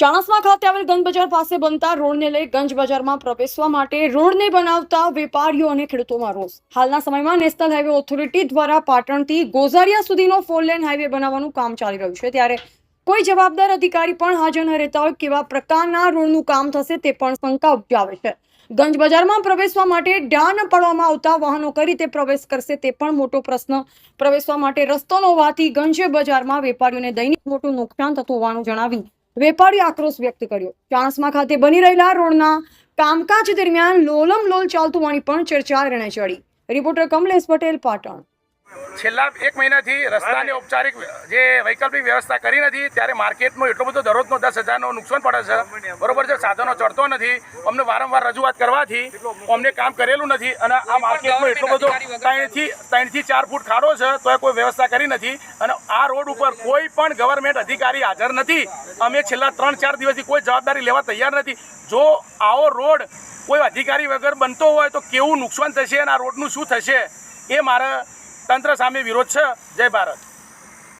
ચાણસ્મા ખાતે આવેલ ગંજ બજાર પાસે બનતા રોડને લઈ ગંજ બજારમાં પ્રવેશવા માટે રોડને બનાવતા વેપારીઓ અને ખેડૂતોમાં રોષ. હાલના સમયમાં નેશનલ હાઈવે ઓથોરિટી દ્વારા પાટણથી ગોઝારિયા સુધીનો ફોર લેન હાઈવે બનાવવાનું કામ ચાલી રહ્યું છે. ત્યારે કોઈ જવાબદાર અધિકારી પણ હાજર ન રહેતા હોય કેવા પ્રકારના રોડનું કામ થશે તે પણ શંકા ઉપજાવે છે. ગંજ બજારમાં પ્રવેશવા માટે ડાન પાડવામાં આવતા વાહનો કઈ રીતે પ્રવેશ કરશે તે પણ મોટો પ્રશ્ન. પ્રવેશવા માટે રસ્તો ન હોવાથી ગંજ બજારમાં વેપારીઓને દૈનિક મોટું નુકસાન થતું હોવાનું જણાવી વેપારી આક્રોશ વ્યક્ત કર્યો. ચાણસમા ખાતે બની રહેલા રોડના કામકાજ દરમિયાન લોલમ લોલ ચાલતું હોવાની પણ ચર્ચા રણે ચડી રિપોર્ટર કમલેશ પટેલ, પાટણ. છેલ્લા એક મહિનાથી રસ્તાની ઔપચારિક જે વૈકલ્પિક વ્યવસ્થા કરી નથી ત્યારે માર્કેટનો એટલો બધો દરરોજનો દસ હજારનો નુકસાન પડે છે. બરોબર છે સાધનો ચડતો નથી. અમને વારંવાર રજૂઆત કરવાથી અમને કામ કરેલું નથી અને આ માર્કેટમાં એટલો બધો ત્રણથી ત્રણથી ચાર ફૂટ ખાડો છે તો કોઈ વ્યવસ્થા કરી નથી. અને આ રોડ ઉપર કોઈ પણ ગવર્મેન્ટ અધિકારી હાજર નથી. અમે છેલ્લા ત્રણ ચાર દિવસથી કોઈ જવાબદારી લેવા તૈયાર નથી. જો આવો રોડ કોઈ અધિકારી વગર બનતો હોય તો કેવું નુકસાન થશે અને આ રોડનું શું થશે? એ મારા તંત્ર સામે વિરોધ છે. જય ભારત.